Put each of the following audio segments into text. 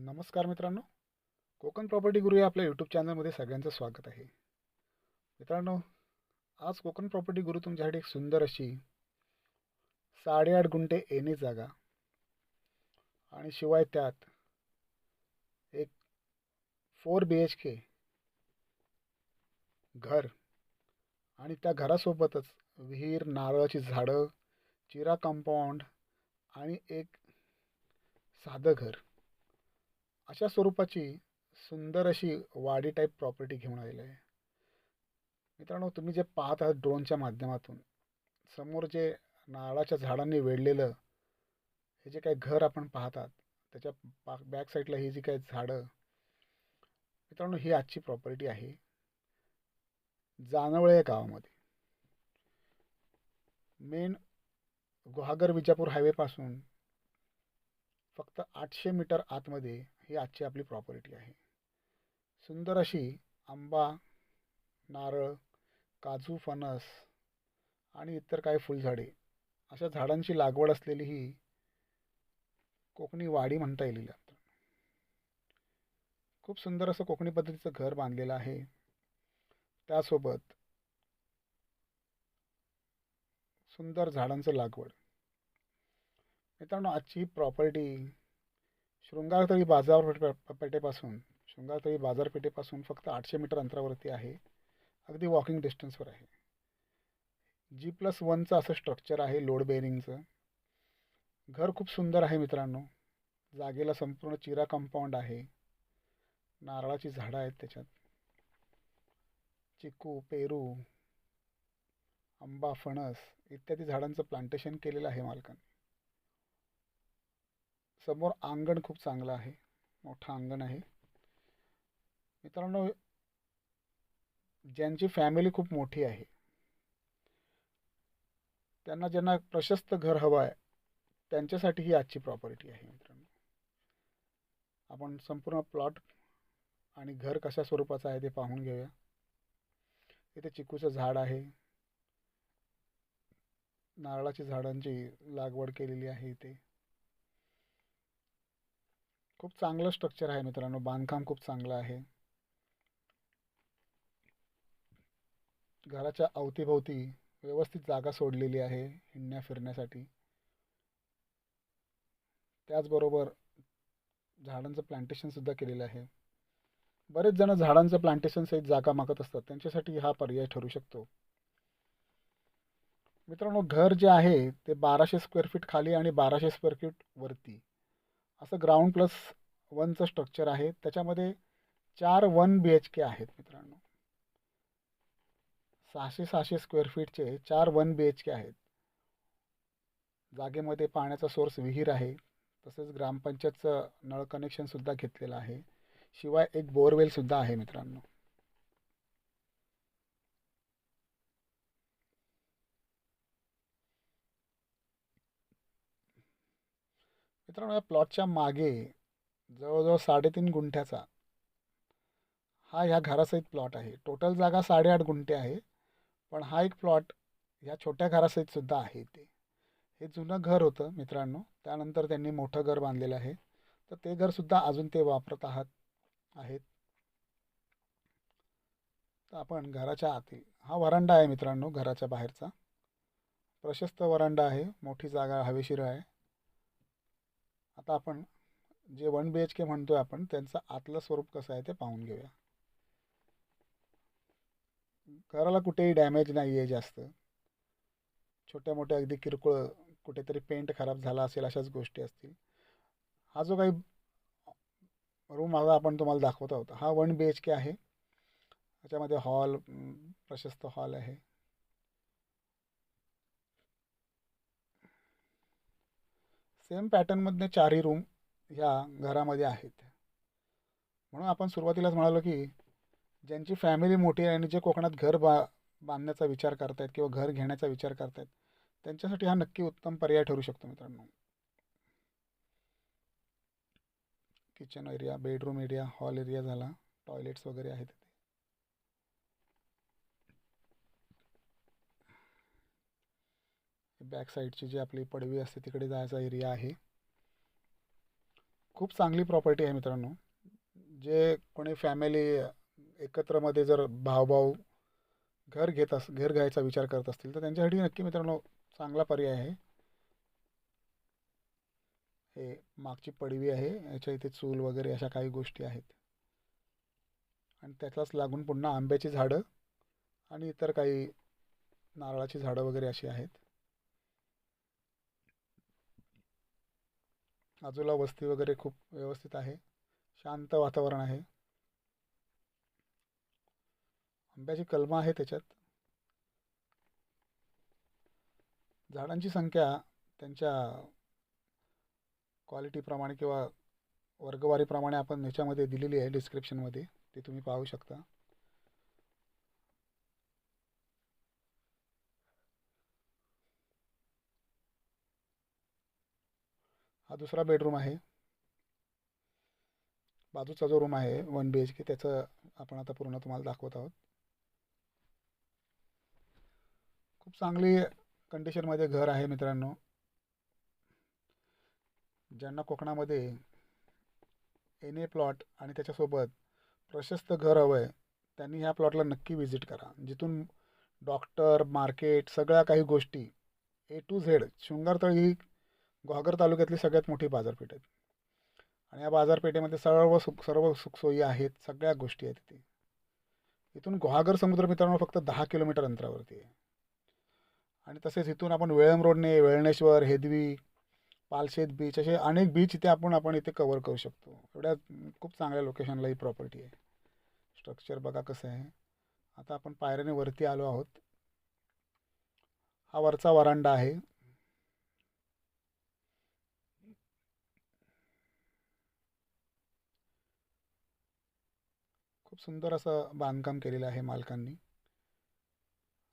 नमस्कार मित्रांनो. कोकण प्रॉपर्टी गुरु या आपल्या यूट्यूब चॅनलमध्ये सगळ्यांचं स्वागत आहे. मित्रांनो आज कोकण प्रॉपर्टी गुरु तुमच्यासाठी एक सुंदर अशी साडेआठ गुंठे एने जागा आणि शिवाय त्यात एक फोर बी एच के घर आणि त्या घरासोबतच विहीर नारळाची झाडं चिरा कंपाऊंड आणि एक साधं घर. अशा स्वरूपाची सुंदर अशी वाडी टाईप प्रॉपर्टी घेऊन आलेली आहे. मित्रांनो तुम्ही जे पाहत आहात ड्रोनच्या माध्यमातून समोर जे नारळाच्या झाडांनी वेढलेलं हे जे काही घर आपण पाहतात त्याच्या पा बॅक साईडला ही जी काही झाडं मित्रांनो ही आजची प्रॉपर्टी आहे. जानवळे या गावामध्ये. मेन गुहागर विजापूर हायवेपासून फक्त आठशे मीटर आतमध्ये ही आजची आपली प्रॉपर्टी आहे. सुंदर अशी आंबा नारळ काजू फणस आणि इतर काही फुलझाडे अशा झाडांची लागवड असलेली ही कोकणी वाडी म्हणता येईल खूप सुंदर असं कोकणी पद्धतीचं घर बांधलेलं आहे. त्यासोबत सुंदर झाडांचं लागवड. मित्रांनो आजची प्रॉपर्टी शृंगारतळी बाजारपेठेपासून शृंगारतळी बाजारपेठेपासून फक्त आठशे मीटर अंतरावरती आहे. अगदी वॉकिंग डिस्टन्सवर आहे. जी प्लस वनचं असं स्ट्रक्चर आहे लोड बेअरिंगचं घर खूप सुंदर आहे मित्रांनो. जागेला संपूर्ण चिरा कंपाऊंड आहे. नारळाची झाडं आहेत त्याच्यात. चिकू पेरू आंबा फणस इत्यादी झाडांचं प्लांटेशन केलेलं आहे मालकाने. समोर अंगण खूप चांगलं आहे. मोठं अंगण आहे. मित्रांनो ज्यांची फॅमिली खूप मोठी आहे त्यांना ज्यांना प्रशस्त घर हवं आहे त्यांच्यासाठी ही आजची प्रॉपर्टी आहे मित्रांनो. आपण संपूर्ण प्लॉट आणि घर कशा स्वरूपाचं आहे ते पाहून घेऊया. इथे चिकूचं झाड आहे. नारळाची झाडांची लागवड केलेली आहे इथे. खूप चांगलं स्ट्रक्चर आहे मित्रांनो. बांधकाम खूप चांगलं आहे. घराच्या अवतीभोवती व्यवस्थित जागा सोडलेली आहे हिंडण्या फिरण्यासाठी. त्याचबरोबर झाडांचं प्लांटेशनसुद्धा केलेलं आहे. बरेच जण झाडांचं प्लांटेशन सहित जागा मागत असतात. त्यांच्यासाठी हा पर्याय ठरू शकतो. मित्रांनो घर जे आहे ते बाराशे स्क्वेअर फीट खाली आणि बाराशे स्क्वेअर फीट वरती. असं ग्राउंड प्लस वनचं स्ट्रक्चर आहे. त्याच्यामध्ये चार वन बी एच के आहेत मित्रांनो. सहाशे सहाशे स्क्वेअर फीटचे चार वन बी एच के आहेत. जागेमध्ये पाण्याचा सोर्स विहीर आहे. तसेच ग्रामपंचायतचं नळ कनेक्शनसुद्धा घेतलेलं आहे. शिवाय एक बोरवेलसुद्धा आहे मित्रांनो. मित्रांनो या प्लॉटच्या मागे जवळजवळ साडेतीन गुंठ्याचा हा ह्या घरासहित प्लॉट आहे. टोटल जागा साडेआठ गुंठे आहे पण हा एक प्लॉट ह्या छोट्या घरासहित सुद्धा आहे ते. हे जुनं घर होतं मित्रांनो त्यानंतर त्यांनी मोठं घर बांधलेलं आहे. तर ते घरसुद्धा अजून ते वापरत आहात आहेत. तर आपण घराच्या आतील हा वरांडा आहे मित्रांनो घराच्या बाहेरचा. प्रशस्त वरांडा आहे मोठी जागा हवेशीर आहे. आता आपण जे वन बी एच के म्हणतो आहे आपण त्यांचं आतलं स्वरूप कसं आहे ते पाहून घेऊया. घराला कुठेही डॅमेज नाही आहे जास्त. छोट्या मोठ्या अगदी किरकोळ कुठेतरी पेंट खराब झाला असेल अशाच गोष्टी असतील. हा जो काही रूम माझा आपण तुम्हाला दाखवत आहोत हा वन बी एच के आहे. त्याच्यामध्ये हॉल प्रशस्त हॉल आहे. सेम पॅटर्नमधले चारही रूम ह्या घरामध्ये आहेत. म्हणून आपण सुरुवातीलाच म्हणालो की ज्यांची फॅमिली मोठी आहे आणि जे कोकणात घर बा बांधण्याचा विचार करतायत किंवा घर घेण्याचा विचार करतायत त्यांच्यासाठी हा नक्की उत्तम पर्याय ठरू शकतो मित्रांनो. Kitchen area bedroom area hall area झाला टॉयलेट्स वगैरे आहेत. बॅक साईडची जी आपली पडवी असते तिकडे जायचा एरिया आहे. खूप चांगली प्रॉपर्टी आहे मित्रांनो. जे कोणी फॅमिली एकत्रमध्ये जर भावभाव घर घेत अस घर घ्यायचा विचार करत असतील तर त्यांच्यासाठी नक्की मित्रांनो चांगला पर्याय आहे. हे मागची पडवी आहे याच्या इथे चूल वगैरे अशा काही गोष्टी आहेत. आणि त्याच्याच लागून पुन्हा आंब्याची झाडं आणि इतर काही नारळाची झाडं वगैरे अशी आहेत. बाजूला वस्ती वगैरे खूप व्यवस्थित आहे. शांत वातावरण आहे. आंब्याची कलमं आहे त्याच्यात. झाडांची संख्या त्यांच्या क्वालिटीप्रमाणे किंवा वर्गवारीप्रमाणे आपण ह्याच्यामध्ये दिलेली आहे डिस्क्रिप्शनमध्ये ते तुम्ही पाहू शकता. हा दुसरा बेडरूम आहे. बाजूचा जो रूम आहे वन बी एच के त्याचं आपण आता पूर्ण तुम्हाला दाखवत आहोत. खूप चांगली कंडिशनमध्ये घर आहे मित्रांनो. ज्यांना कोकणामध्ये एन ए प्लॉट आणि त्याच्यासोबत प्रशस्त घर हवं आहे त्यांनी ह्या प्लॉटला नक्की व्हिजिट करा. जिथून डॉक्टर मार्केट सगळ्या काही गोष्टी ए टू झेड शृंगारतळी ही ग्वागर तालुक्यातली सगळ्यात मोठी बाजारपेठ आहे. आणि या बाजारपेठेमध्ये सर्व सुख सर्व सुखसोयी आहेत सगळ्या गोष्टी आहेत तिथे. इथून गुहागर समुद्र मित्रांनो फक्त दहा किलोमीटर अंतरावरती आहे. आणि तसेच इथून आपण वेळम रोडने वेळणेश्वर हेदवी पालशेत बीच असे अनेक बीच इथे आपण आपण इथे कवर करू शकतो. एवढ्या खूप चांगल्या लोकेशनला ही प्रॉपर्टी आहे. स्ट्रक्चर बघा कसं आहे. आता आपण पायऱ्याने वरती आलो आहोत. हा वरचा वरांडा आहे. खूप सुंदर असं बांधकाम केलेलं आहे मालकांनी.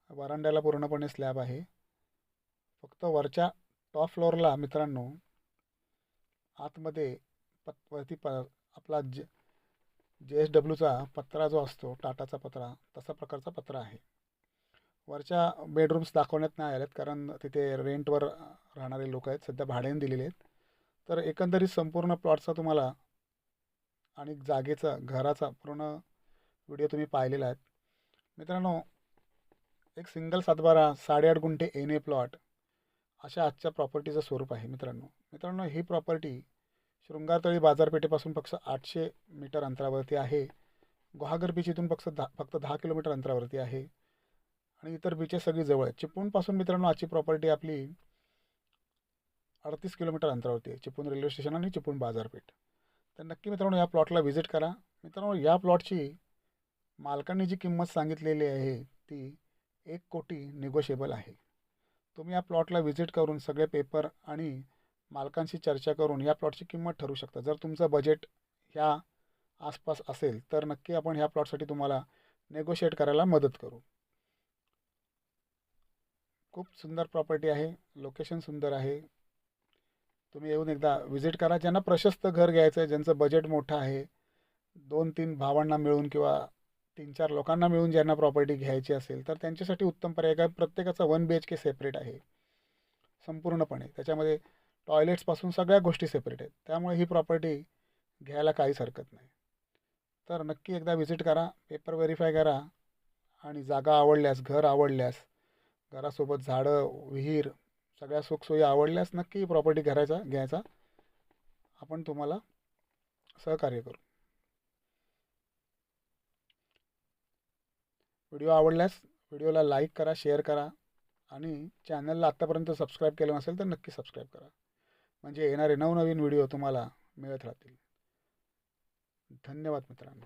वारांड्याला पूर्णपणे स्लॅब आहे. फक्त वरच्या टॉप फ्लोअरला मित्रांनो आतमध्ये पत वरती प आपला जे जे एस डब्ल्यूचा पत्रा जो असतो टाटाचा पत्रा तसा प्रकारचा पत्रा आहे. वरच्या बेडरूम्स दाखवण्यात नाही आल्यात कारण तिथे रेंटवर राहणारे लोक आहेत सध्या भाड्याने दिलेले आहेत. तर एकंदरीत संपूर्ण प्लॉटचा तुम्हाला आणि जागेचा घराचा पूर्ण व्हिडिओ तुम्ही पाहिलेला आहे मित्रांनो एक सिंगल सातबारा साडेआठ गुंठे एन ए प्लॉट अशा आजच्या प्रॉपर्टीचं स्वरूप आहे मित्रांनो. मित्रांनो ही प्रॉपर्टी शृंगारतळी बाजारपेठेपासून फक्त आठशे मीटर अंतरावरती आहे. गुहागर बीच इथून फक्त दहा फक्त दहा किलोमीटर अंतरावरती आहे. आणि इतर बीचेस सगळी जवळ आहेत. चिपळूणपासून मित्रांनो आजची प्रॉपर्टी आपली अडतीस किलोमीटर अंतरावरती आहे. चिपळूण रेल्वे स्टेशन आणि चिपळूण बाजारपेठ. तर नक्की मित्रांनो या प्लॉटला व्हिजिट करा. मित्रांनो या प्लॉटची मालकांनी जी किंमत सांगितलेली आहे ती एक कोटी निगोशिएबल आहे. तुम्ही या प्लॉटला व्हिजिट करून सगळे पेपर आणि मालकांशी चर्चा करून या प्लॉटची किंमत ठरू शकता. जर तुमचं बजेट ह्या आसपास असेल तर नक्की आपण ह्या प्लॉटसाठी तुम्हाला नेगोशिएट करायला मदत करू. खूप सुंदर प्रॉपर्टी आहे लोकेशन सुंदर आहे. तुम्ही येऊन एकदा व्हिजिट करा. ज्यांना प्रशस्त घर घ्यायचं आहे ज्यांचं बजेट मोठं आहे दोन तीन भावांना मिळून किंवा तीन चार लोकांना मिळून ज्यांना प्रॉपर्टी घ्यायची असेल तर त्यांच्यासाठी उत्तम पर्याय काय प्रत्येकाचा one B H K separate आहे. संपूर्णपणे. त्याच्यामध्ये टॉयलेट्सपासून सगळ्या गोष्टी सेपरेट आहेत. त्यामुळे ही प्रॉपर्टी घ्यायला काहीच हरकत नाही. तर नक्की एकदा व्हिजिट करा पेपर व्हेरीफाय करा आणि जागा आवडल्यास घर आवडल्यास घरासोबत झाडं विहीर सगळ्या सुखसोयी आवडल्यास नक्की प्रॉपर्टी करायचा घ्यायचा. आपण तुम्हाला सहकार्य करू. व्हिडिओ आवडल्यास व्हिडिओला लाईक करा शेअर करा आणि चॅनलला आत्तापर्यंत सबस्क्राईब केलं नसेल तर नक्की सबस्क्राईब करा. म्हणजे येणारे नवनवीन व्हिडिओ तुम्हाला मिळत राहतील. धन्यवाद मित्रांनो.